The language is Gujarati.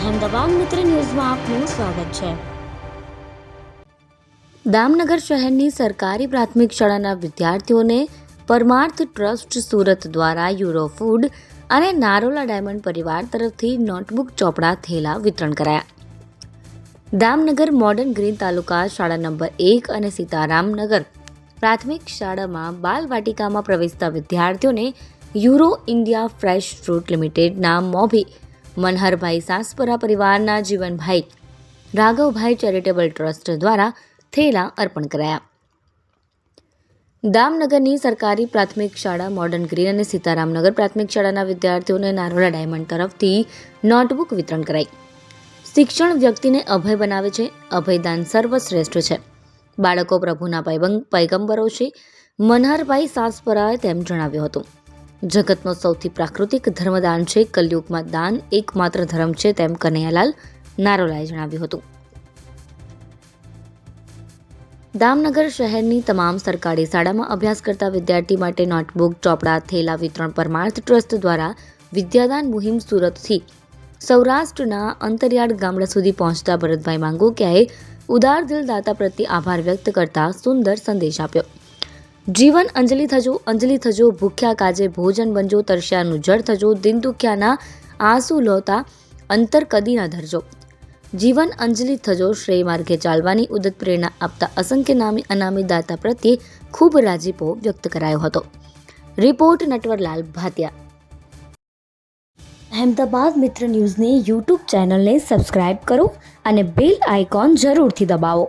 અહેમદાબાદ મિત્ર ન્યૂઝમાં આપનું સ્વાગત છે. દામનગર શહેરની સરકારી પ્રાથમિક શાળાના વિદ્યાર્થીઓને પરમાર્થ ટ્રસ્ટ સુરત દ્વારા યુરો ફૂડ અને નારોલા ડાયમંડ પરિવાર તરફથી નોટબુક ચોપડા થેલા વિતરણ કરાયા. દામનગર મોડર્ન ગ્રીન તાલુકા શાળા નંબર એક અને સીતારામનગર પ્રાથમિક શાળામાં બાલવાટિકામાં પ્રવેશતા વિદ્યાર્થીઓને યુરો ઇન્ડિયા ફ્રેશ ફ્રૂટ લિમિટેડના મોભી મનહરભાઈ સાસપરા પરિવારના જીવનભાઈ, રાઘવભાઈ ચેરિટેબલ ટ્રસ્ટ દ્વારા થેલા અર્પણ કરાયા. દામનગરની સરકારી પ્રાથમિક શાળા મોડર્ન ગ્રીન અને સીતારામનગર પ્રાથમિક શાળાના વિદ્યાર્થીઓને નારોડા ડાયમંડ તરફથી નોટબુક વિતરણ કરાઈ. શિક્ષણ વ્યક્તિને અભય બનાવે છે, અભયદાન સર્વશ્રેષ્ઠ છે. બાળકો પ્રભુના પૈગં- પૈગંબરો છે, મનહરભાઈ સાસપરાએ તેમ જણાવ્યું હતું. જગતનો સૌથી પ્રાકૃતિક ધર્મદાન છે કલયુગમાં દાન, એકમાત્ર ધર્મ છે તેમ કનૈયાલાલ નારોલાએ જણાવ્યું હતું. દામનગર શહેરની તમામ સરકારી શાળામાં અભ્યાસ કરતા વિદ્યાર્થી માટે નોટબુક, ચોપડા, થેલા વિતરણ પરમાર્થ ટ્રસ્ટ દ્વારા વિદ્યાદાન મુહિમ સુરતથી સૌરાષ્ટ્રના અંતરિયાળ ગામડા સુધી પહોંચતા ભરતભાઈ માંગોકિયાએ ઉદાર દિલદાતા પ્રત્યે આભાર વ્યક્ત કરતા સુંદર સંદેશ આપ્યો. જીવન અંજલિ થજો અંજલિ થજો, ભૂખ્યા કાજે ભોજન બનજો, તરસ્યાનું જળ થજો, દિન દુખ્યાના આંસુ લોતા અંતર કદી ન ધરજો. જીવન અંજલિ થજો, શ્રેય માર્ગે ચાલવાની ઉદત પ્રેરણા આપતા અસંખ્ય નામી અનામી દાતા પ્રત્યે ખૂબ રાજીપો વ્યક્ત કરાયો હતો. રિપોર્ટ નટવરલાલ ભાતિયા અહેમદાબાદ મિત્ર ન્યૂઝની યુટ્યુબ ચેનલને સબસ્ક્રાઇબ કરો અને બેલ આઇકોન જરૂરથી દબાવો.